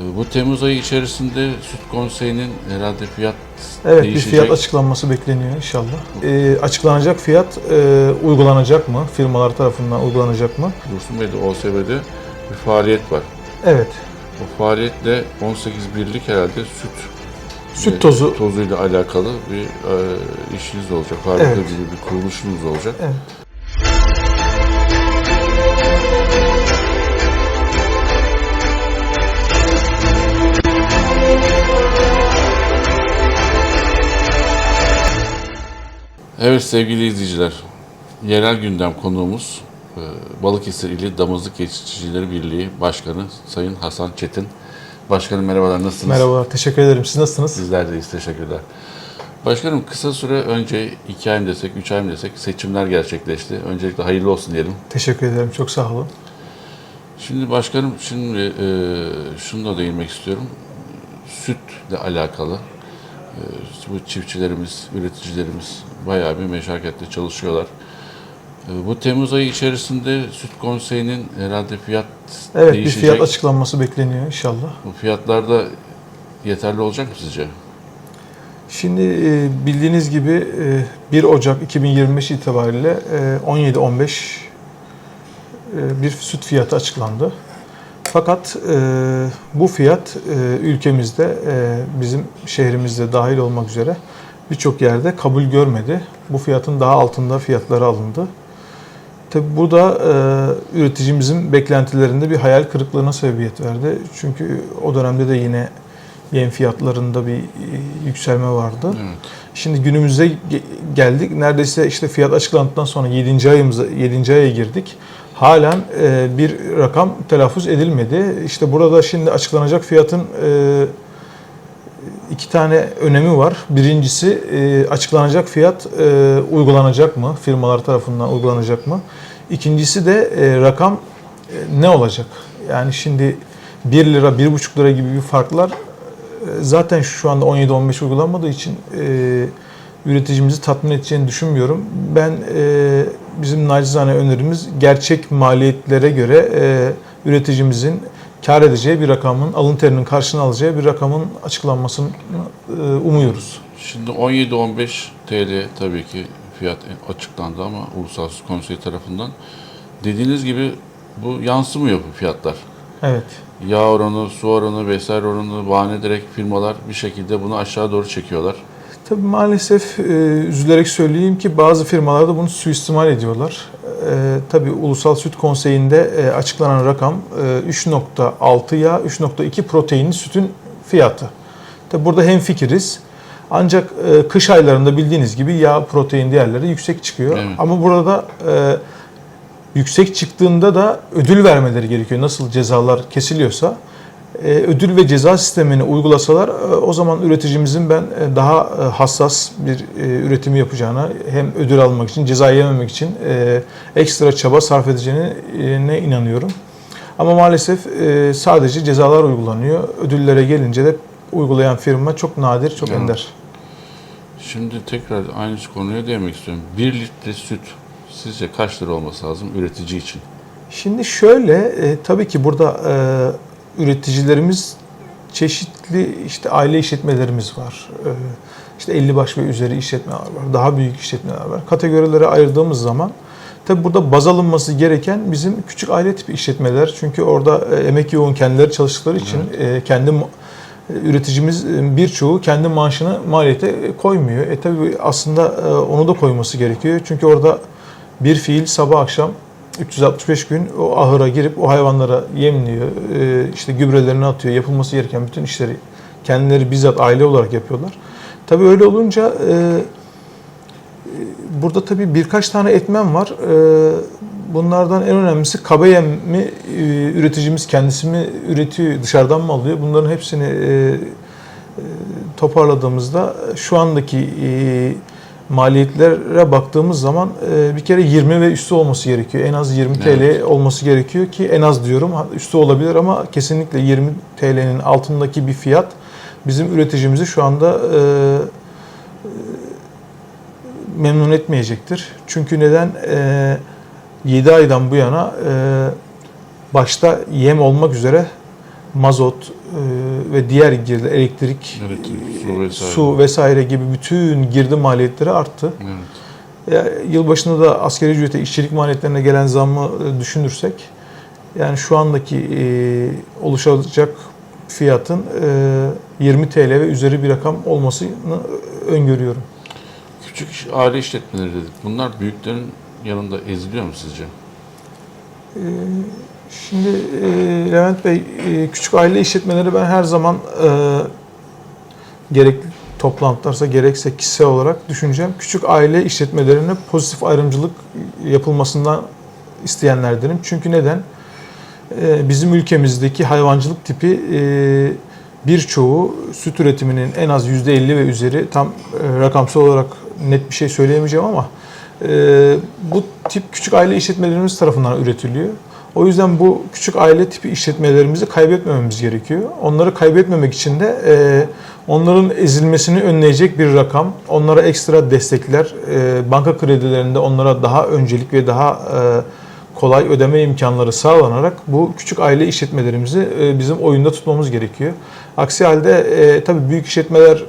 Ee, Bu Temmuz ayı içerisinde Süt Konseyi'nin herhalde fiyat Evet değişecek. bir fiyat açıklanması bekleniyor inşallah. Ee, açıklanacak fiyat e, uygulanacak mı? Firmalar tarafından uygulanacak mı? Dursun Bey'de OSB'de bir faaliyet var. Evet. O faaliyetle 18 birlik herhalde süt Süt e, tozu. tozuyla alakalı bir e, işiniz olacak. Fabrika Evet. gibi bir kuruluşunuz olacak. Evet. Evet sevgili izleyiciler, yerel gündem konuğumuz e, Balıkesir İli Damızlık Yetiştiricileri Birliği Başkanı Sayın Hasan Çetin. Başkanım merhabalar, nasılsınız? Merhabalar, teşekkür ederim. Siz nasılsınız? Sizler de iyiyiz, teşekkürler. Başkanım kısa süre önce iki ay mı desek, üç ay mı desek seçimler gerçekleşti. Öncelikle hayırlı olsun diyelim. Teşekkür ederim, çok sağ olun. Şimdi başkanım şimdi e, şunu da değinmek istiyorum. Sütle alakalı e, bu çiftçilerimiz, üreticilerimiz bayağı bir meşakkatle çalışıyorlar. E, bu Temmuz ayı içerisinde Süt Konseyi'nin herhalde fiyat Evet değişecek. bir fiyat açıklanması bekleniyor inşallah. Bu fiyatlar da yeterli olacak mı sizce? Şimdi e, bildiğiniz gibi e, 1 Ocak 2025 itibariyle e, 17-15 e, bir süt fiyatı açıklandı. Fakat e, bu fiyat e, ülkemizde e, bizim şehrimizde dahil olmak üzere birçok yerde kabul görmedi. Bu fiyatın daha altında fiyatları alındı. Tabi bu da e, üreticimizin beklentilerinde bir hayal kırıklığına sebebiyet verdi. Çünkü o dönemde de yine yem fiyatlarında bir e, yükselme vardı. Evet. Şimdi günümüze ge- geldik. Neredeyse işte fiyat açıklandıktan sonra 7. ayımıza 7. aya girdik. Halen e, bir rakam telaffuz edilmedi. İşte burada şimdi açıklanacak fiyatın e, iki tane önemi var. Birincisi e, açıklanacak fiyat e, uygulanacak mı? Firmalar tarafından uygulanacak mı? İkincisi de e, rakam ne olacak? Yani şimdi 1 lira, 1,5 lira gibi bir farklar zaten şu anda 17-15 uygulanmadığı için üreticimizi tatmin edeceğini düşünmüyorum. Ben bizim nacizane önerimiz gerçek maliyetlere göre üreticimizin kar edeceği bir rakamın, alın terinin karşılığını alacağı bir rakamın açıklanmasını e, umuyoruz. Şimdi 17-15 TL tabii ki fiyat açıklandı ama Ulusal Süt Konseyi tarafından. Dediğiniz gibi bu yansımıyor bu fiyatlar. Evet. Yağ oranı, su oranı vesaire oranı bahane ederek firmalar bir şekilde bunu aşağı doğru çekiyorlar. Tabii maalesef e, üzülerek söyleyeyim ki bazı firmalar da bunu suistimal ediyorlar. E, tabii Ulusal Süt Konseyi'nde e, açıklanan rakam e, 3.6 yağ, 3.2 proteinli sütün fiyatı. Tabii burada hemfikiriz. Ancak e, kış aylarında bildiğiniz gibi yağ, protein değerleri yüksek çıkıyor. Evet. Ama burada e, yüksek çıktığında da ödül vermeleri gerekiyor. Nasıl cezalar kesiliyorsa ödül ve ceza sistemini uygulasalar e, o zaman üreticimizin ben e, daha e, hassas bir e, üretimi yapacağına hem ödül almak için ceza yememek için e, ekstra çaba sarf edeceğine e, ne inanıyorum. Ama maalesef e, sadece cezalar uygulanıyor. Ödüllere gelince de uygulayan firma çok nadir, çok Evet. ender. Şimdi tekrar aynı konuya değinmek istiyorum. 1 litre süt sizce kaç lira olması lazım üretici için? Şimdi şöyle, e, tabii ki burada e, üreticilerimiz çeşitli işte aile işletmelerimiz var. E, işte 50 baş ve üzeri işletmeler var. Daha büyük işletmeler var. Kategorilere ayırdığımız zaman tabii burada baz alınması gereken bizim küçük aile tipi işletmeler. Çünkü orada e, emek yoğun kendileri çalıştıkları için e, kendi ma- üreticimiz e, birçoğu kendi maaşını maliyete koymuyor. E tabii aslında e, onu da koyması gerekiyor. Çünkü orada bir fiil sabah akşam 365 gün o ahıra girip o hayvanlara yemliyor, e, işte gübrelerini atıyor, yapılması gereken bütün işleri kendileri bizzat aile olarak yapıyorlar. Tabii öyle olunca e, e, burada tabii birkaç tane etmen var. Bunlardan en önemlisi kaba yem mi üreticimiz kendisi mi üretiyor, dışarıdan mı alıyor? Bunların hepsini toparladığımızda şu andaki maliyetlere baktığımız zaman e, bir kere 20 ve üstü olması gerekiyor. En az 20 Evet. TL olması gerekiyor ki en az diyorum üstü olabilir ama kesinlikle 20 TL'nin altındaki bir fiyat bizim üreticimizi şu anda e, e, memnun etmeyecektir. Çünkü neden? E, 7 aydan bu yana e, başta yem olmak üzere mazot e, ve diğer girdi elektrik, Elektrik, su vesaire. su vesaire gibi bütün girdi maliyetleri arttı. Evet. Yılbaşında da asgari ücrete, işçilik maliyetlerine gelen zammı e, düşünürsek yani şu andaki e, oluşacak fiyatın e, 20 TL ve üzeri bir rakam olmasını öngörüyorum. Küçük iş- aile işletmeleri dedik. Bunlar büyüklerin yanında eziliyor mu sizce? E, Şimdi e, Levent Bey, e, küçük aile işletmeleri ben her zaman e, gerek toplantılarsa gerekse kişisel olarak düşüneceğim. Küçük aile işletmelerine pozitif ayrımcılık yapılmasından isteyenlerdenim. Çünkü neden? E, bizim ülkemizdeki hayvancılık tipi e, birçoğu süt üretiminin en az %50 ve üzeri tam e, rakamsal olarak net bir şey söyleyemeyeceğim ama e, bu tip küçük aile işletmelerimiz tarafından üretiliyor. O yüzden bu küçük aile tipi işletmelerimizi kaybetmememiz gerekiyor. Onları kaybetmemek için de e, onların ezilmesini önleyecek bir rakam, onlara ekstra destekler, e, banka kredilerinde onlara daha öncelik ve daha e, kolay ödeme imkanları sağlanarak bu küçük aile işletmelerimizi e, bizim oyunda tutmamız gerekiyor. Aksi halde e, tabii büyük işletmeler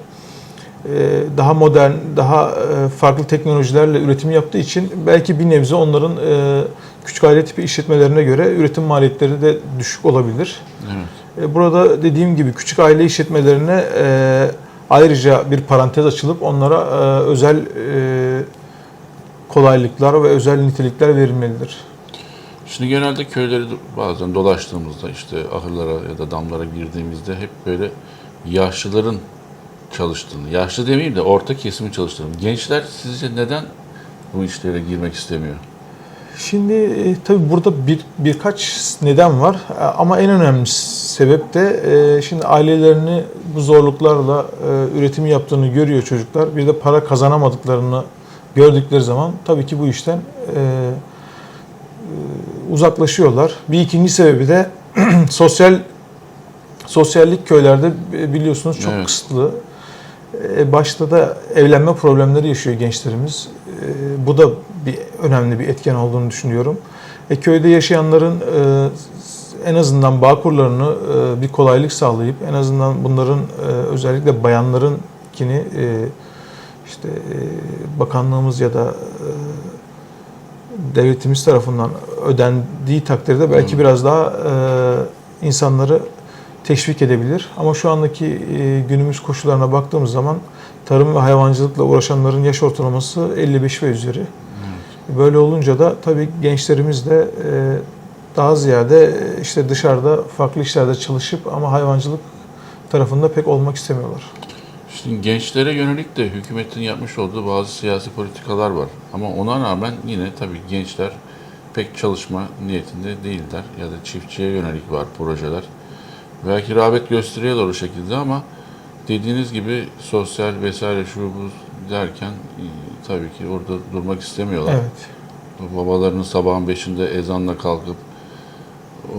daha modern, daha e, farklı teknolojilerle üretim yaptığı için belki bir nebze onların e, küçük aile tipi işletmelerine göre üretim maliyetleri de düşük olabilir. Evet. E, Burada dediğim gibi küçük aile işletmelerine e, ayrıca bir parantez açılıp onlara e, özel e, kolaylıklar ve özel nitelikler verilmelidir. Şimdi genelde köyleri bazen dolaştığımızda işte ahırlara ya da damlara girdiğimizde hep böyle yaşlıların çalıştığını, yaşlı demeyeyim de orta kesimin çalıştığını. Gençler sizce neden bu işlere girmek istemiyor? Şimdi e, tabii burada bir birkaç neden var E, ama en önemli sebep de e, şimdi ailelerini bu zorluklarla e, üretim yaptığını görüyor çocuklar. Bir de para kazanamadıklarını gördükleri zaman tabii ki bu işten e, uzaklaşıyorlar. Bir ikinci sebebi de sosyal sosyallik köylerde biliyorsunuz çok Evet. kısıtlı. E, Başta da evlenme problemleri yaşıyor gençlerimiz. E, Bu da bir önemli bir etken olduğunu düşünüyorum. E, köyde yaşayanların e, en azından bağkurlarını e, bir kolaylık sağlayıp en azından bunların e, özellikle bayanlarınkini e, işte e, bakanlığımız ya da e, devletimiz tarafından ödendiği takdirde belki Hı. biraz daha e, insanları teşvik edebilir. Ama şu andaki e, günümüz koşullarına baktığımız zaman tarım ve hayvancılıkla uğraşanların yaş ortalaması 55 ve üzeri. Böyle olunca da tabii gençlerimiz de e, daha ziyade e, işte dışarıda farklı işlerde çalışıp ama hayvancılık tarafında pek olmak istemiyorlar. Şimdi gençlere yönelik de hükümetin yapmış olduğu bazı siyasi politikalar var. Ama ona rağmen yine tabii gençler pek çalışma niyetinde değiller. Ya da çiftçiye yönelik var projeler. Belki rağbet gösteriyorlar o şekilde ama dediğiniz gibi sosyal vesaire şu bu derken e, tabii ki orada durmak istemiyorlar. Evet. Babalarının sabahın beşinde ezanla kalkıp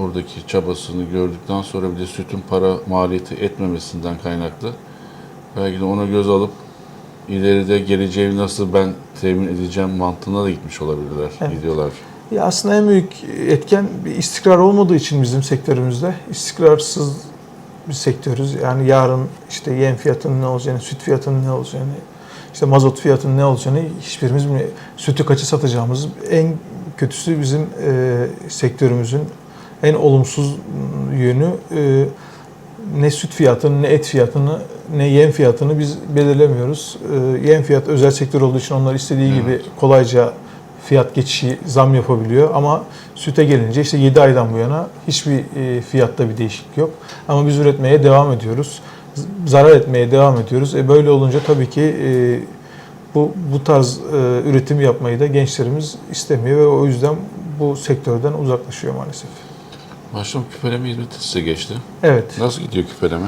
oradaki çabasını gördükten sonra bir de sütün para maliyeti etmemesinden kaynaklı belki de ona göz alıp ileride geleceğimi nasıl ben temin edeceğim mantığına da gitmiş olabilirler, Evet. gidiyorlar. Ya aslında en büyük etken bir istikrar olmadığı için bizim sektörümüzde istikrarsız bir sektörüz. Yani yarın işte yem fiyatının ne olacağını, süt fiyatının ne olacağını, işte mazot fiyatının ne olacağını hiçbirimiz bilmiyor. Sütü kaça satacağımız en kötüsü bizim e, sektörümüzün en olumsuz yönü e, ne süt fiyatını, ne et fiyatını, ne yem fiyatını biz belirlemiyoruz. E, yem fiyat özel sektör olduğu için onlar istediği Evet. gibi kolayca fiyat geçişi zam yapabiliyor ama süte gelince işte 7 aydan bu yana hiçbir e, fiyatta bir değişiklik yok. Ama biz üretmeye devam ediyoruz. Zarar etmeye devam ediyoruz. E böyle olunca tabii ki e, bu bu tarz e, üretim yapmayı da gençlerimiz istemiyor ve o yüzden bu sektörden uzaklaşıyor maalesef. Başkanım küpeleme hizmeti size geçti. Evet. Nasıl gidiyor küpeleme?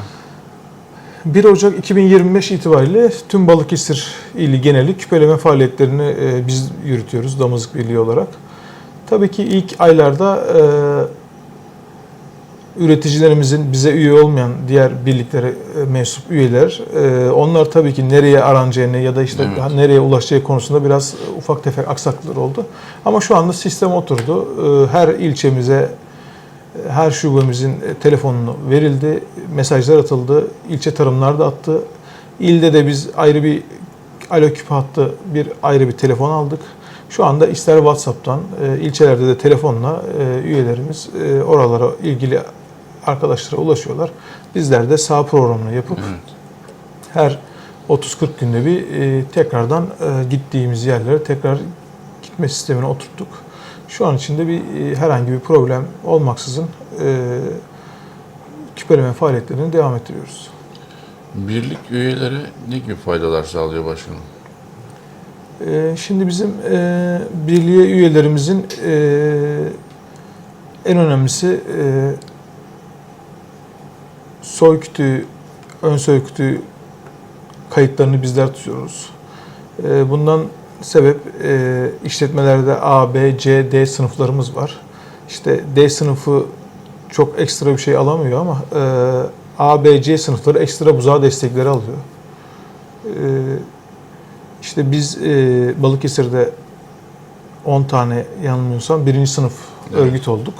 1 Ocak 2025 itibariyle tüm Balıkesir ili geneli küpeleme faaliyetlerini e, biz yürütüyoruz Damızlık Birliği olarak. Tabii ki ilk aylarda e, üreticilerimizin bize üye olmayan diğer birliklere e, mensup üyeler, onlar tabii ki nereye aranacağını ya da işte Evet. nereye ulaşacağı konusunda biraz ufak tefek aksaklıklar oldu. Ama şu anda sistem oturdu. Her ilçemize Her şubemizin e, telefonunu verildi, mesajlar atıldı, ilçe tarımlar da attı. İlde de biz ayrı bir alo küpe hattı bir ayrı bir telefon aldık. Şu anda ister WhatsApp'tan, e, ilçelerde de telefonla e, üyelerimiz oralara ilgili arkadaşlara ulaşıyorlar. Bizler de sağ programını yapıp Evet. her 30-40 günde bir tekrardan gittiğimiz yerlere tekrar gitme sistemine oturttuk. Şu an içinde bir e, herhangi bir problem olmaksızın e, küpeleme faaliyetlerini devam ettiriyoruz. Birlik üyeleri ne gibi faydalar sağlıyor başkanım? E, şimdi bizim e, birliğe üyelerimizin e, en önemlisi e, soy kütüğü, ön soy kütüğü kayıtlarını bizler tutuyoruz. E, bundan sebep e, işletmelerde A, B, C, D sınıflarımız var. İşte D sınıfı çok ekstra bir şey alamıyor ama e, A, B, C sınıfları ekstra buzağı destekleri alıyor. E, işte biz e, Balıkesir'de 10 tane yanılmıyorsam birinci sınıf Evet. örgüt olduk.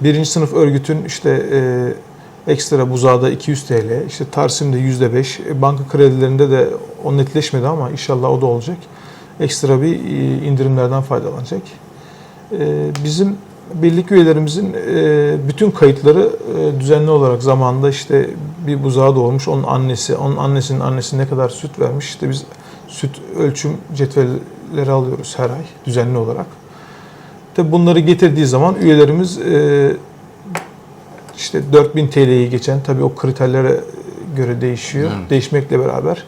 Birinci sınıf örgütün işte e, ekstra buzağda 200 TL, işte Tarsim'de %5, e, banka kredilerinde de o netleşmedi ama inşallah o da olacak. Ekstra bir e, indirimlerden faydalanacak. E, bizim birlik üyelerimizin e, bütün kayıtları düzenli olarak zamanında işte bir buzağı doğurmuş, onun annesi, onun annesinin annesi ne kadar süt vermiş, işte biz süt ölçüm cetvelleri alıyoruz her ay düzenli olarak. Tabi bunları getirdiği zaman üyelerimiz işte 4000 TL'yi geçen tabii o kriterlere göre değişiyor. Evet. Değişmekle beraber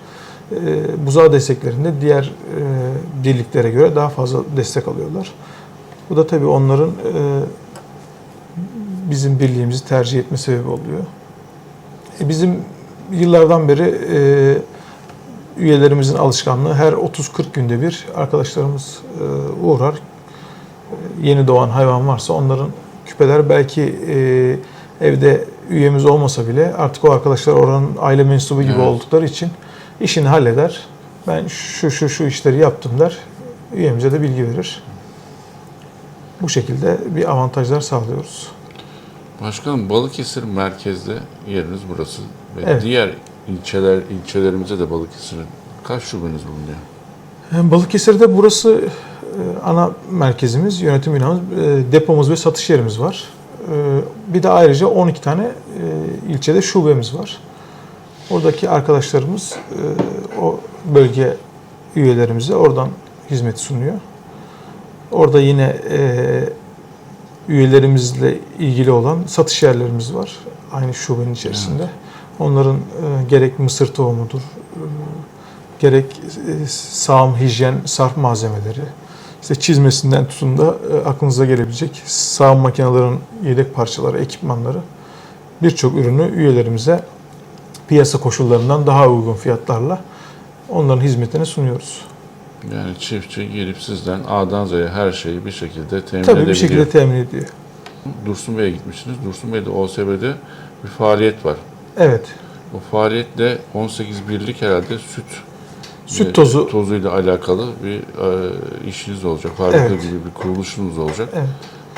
buzağı desteklerinde diğer e, birliklere göre daha fazla destek alıyorlar. Bu da tabii onların e, bizim birliğimizi tercih etme sebebi oluyor. E, bizim yıllardan beri üyelerimizin alışkanlığı her 30-40 günde bir arkadaşlarımız uğrar. Yeni doğan hayvan varsa onların küpeler belki evde üyemiz olmasa bile artık o arkadaşlar oranın aile mensubu gibi Evet. oldukları için işini halleder. Ben şu şu şu işleri yaptım der. Üyemize de bilgi verir. Bu şekilde bir avantajlar sağlıyoruz. Başkanım Balıkesir merkezde yeriniz burası. Ve Evet. diğer ilçeler ilçelerimize de Balıkesir'in kaç şubeniz bulunuyor? Balıkesir'de burası e, ana merkezimiz, yönetim binamız, e, depomuz ve satış yerimiz var. E, Bir de ayrıca 12 tane ilçede şubemiz var. Oradaki arkadaşlarımız e, o bölge üyelerimize oradan hizmet sunuyor. Orada yine e, üyelerimizle ilgili olan satış yerlerimiz var. Aynı şubenin içerisinde. Onların e, gerek mısır tohumudur, e, gerek e, sağım, hijyen, sarf malzemeleri, işte çizmesinden tutun da e, aklınıza gelebilecek sağım makinelerinin yedek parçaları, ekipmanları birçok ürünü üyelerimize piyasa koşullarından daha uygun fiyatlarla onların hizmetine sunuyoruz. Yani çiftçi gelip sizden A'dan Z'ye her şeyi bir şekilde temin Tabii bir edebiliyor. şekilde temin ediyor. Dursun Bey'e gitmişsiniz. Dursun Bey'de OSB'de bir faaliyet var. Evet. O faaliyetle 18 birlik herhalde süt Süt tozu. tozuyla alakalı bir e, işiniz olacak. Fabrika Evet. gibi bir kuruluşunuz olacak. Evet.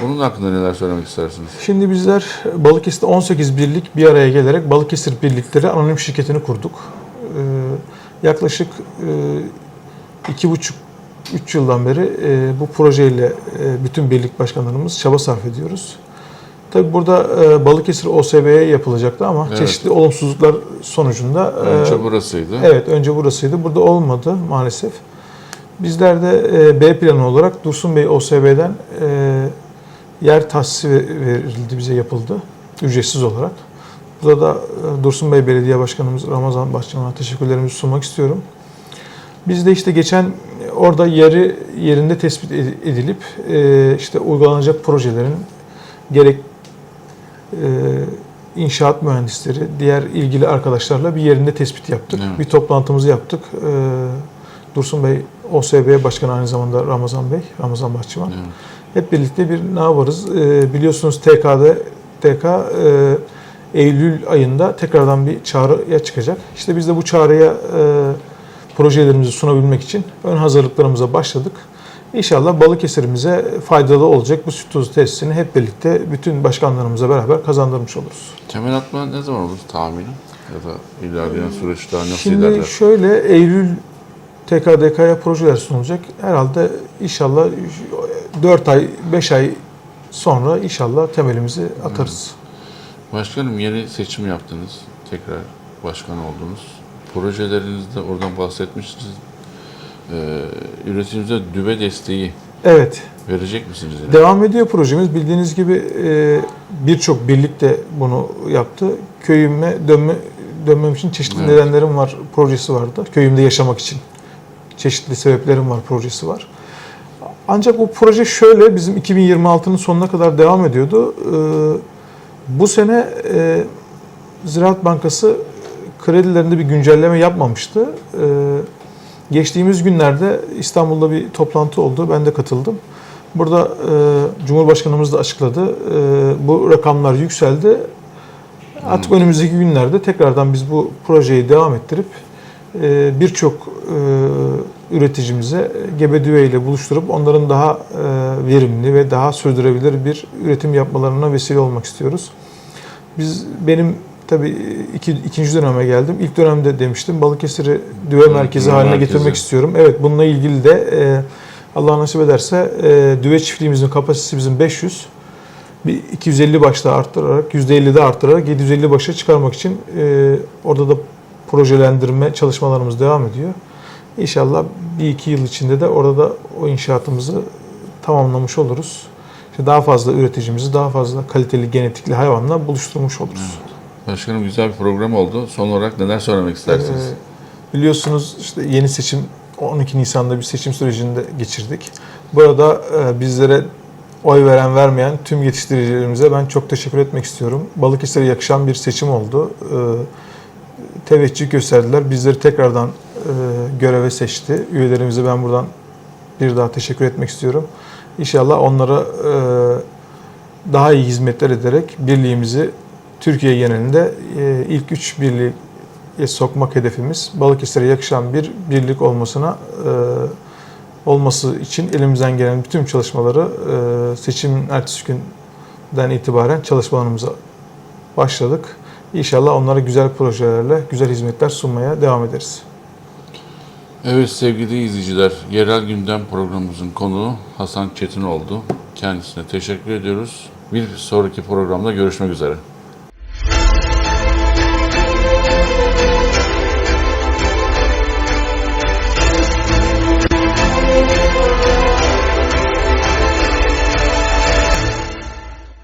Bunun hakkında neler söylemek istersiniz? Şimdi bizler Balıkesir'de 18 birlik bir araya gelerek Balıkesir Birlikleri Anonim Şirketi'ni kurduk. Ee, yaklaşık e, iki buçuk, üç yıldan beri e, bu projeyle e, bütün birlik başkanlarımız çaba sarf ediyoruz. Tabii burada e, Balıkesir OSB'ye yapılacaktı ama Evet. çeşitli olumsuzluklar sonucunda e, Önce burasıydı. Evet, önce burasıydı. Burada olmadı maalesef. Bizler de e, B planı olarak Dursun Bey OSB'den e, yer tahsisi ver- verildi, bize yapıldı. Ücretsiz olarak. Burada da e, Dursun Bey Belediye Başkanımız Ramazan Bahçıvan'a teşekkürlerimizi sunmak istiyorum. Biz de işte geçen orada yeri yerinde tespit ed- edilip e, işte uygulanacak projelerin gerek e, inşaat mühendisleri, diğer ilgili arkadaşlarla bir yerinde tespit yaptık. Evet. Bir toplantımızı yaptık. E, Dursun Bey, OSB Başkanı aynı zamanda Ramazan Bey, Ramazan Bahçıvan. Evet. Hep birlikte bir ne yaparız? E, biliyorsunuz TK'da TK e, Eylül ayında tekrardan bir çağrıya çıkacak. İşte biz de bu çağrıya e, projelerimizi sunabilmek için ön hazırlıklarımıza başladık. İnşallah Balıkesir'imize faydalı olacak bu süt tozu tesisini hep birlikte bütün başkanlarımızla beraber kazandırmış oluruz. Temel atma ne zaman olur tahmini? Ya da ilerleyen süreç daha nasıl Şimdi ilerler? şöyle Eylül TKDK'ya projeler sunulacak. Herhalde inşallah 4 ay, 5 ay sonra inşallah temelimizi atarız. Başkanım yeni seçim yaptınız. Tekrar başkan oldunuz. Projelerinizde oradan bahsetmiştiniz. Ee, üreticimize düve desteği Evet, verecek misiniz? yine? devam ediyor projemiz. Bildiğiniz gibi e, birçok birlik de bunu yaptı. Köyüme dönme dönmem için çeşitli Evet. nedenlerim var projesi vardı. Köyümde yaşamak için çeşitli sebeplerim var projesi var. Ancak o proje şöyle bizim 2026'nın sonuna kadar devam ediyordu. Ee, bu sene e, Ziraat Bankası kredilerinde bir güncelleme yapmamıştı. Ee, geçtiğimiz günlerde İstanbul'da bir toplantı oldu. Ben de katıldım. Burada e, Cumhurbaşkanımız da açıkladı. E, bu rakamlar yükseldi. Artık önümüzdeki günlerde tekrardan biz bu projeyi devam ettirip birçok e, üreticimize gebe düve ile buluşturup onların daha e, verimli ve daha sürdürülebilir bir üretim yapmalarına vesile olmak istiyoruz. Biz benim tabii iki, ikinci döneme geldim. İlk dönemde demiştim Balıkesir'i düve merkezi düve haline merkezi. getirmek istiyorum. Evet bununla ilgili de e, Allah nasip ederse e, düve çiftliğimizin kapasitesi bizim 500 bir 250 başta arttırarak, %50'de arttırarak 750 başa çıkarmak için e, orada da projelendirme çalışmalarımız devam ediyor. İnşallah bir iki yıl içinde de orada da o inşaatımızı tamamlamış oluruz. İşte daha fazla üreticimizi, daha fazla kaliteli genetikli hayvanla buluşturmuş oluruz. Başkanım güzel bir program oldu. Son olarak neler söylemek istersiniz? Ee, biliyorsunuz işte yeni seçim 12 Nisan'da bir seçim sürecinde geçirdik. Burada e, bizlere oy veren vermeyen tüm yetiştiricilerimize ben çok teşekkür etmek istiyorum. Balıkesir'e yakışan bir seçim oldu. Ee, teveccüh gösterdiler. Bizleri tekrardan e, göreve seçti. Üyelerimize ben buradan bir daha teşekkür etmek istiyorum. İnşallah onlara e, daha iyi hizmetler ederek birliğimizi Türkiye genelinde e, ilk üç birliğe sokmak hedefimiz. Balıkesir'e yakışan bir birlik olmasına e, olması için elimizden gelen bütün çalışmaları e, seçimin ertesi günden itibaren çalışmalarımıza başladık. İnşallah onlara güzel projelerle, güzel hizmetler sunmaya devam ederiz. Evet sevgili izleyiciler, yerel gündem programımızın konuğu Hasan Çetin oldu. Kendisine teşekkür ediyoruz. Bir sonraki programda görüşmek üzere.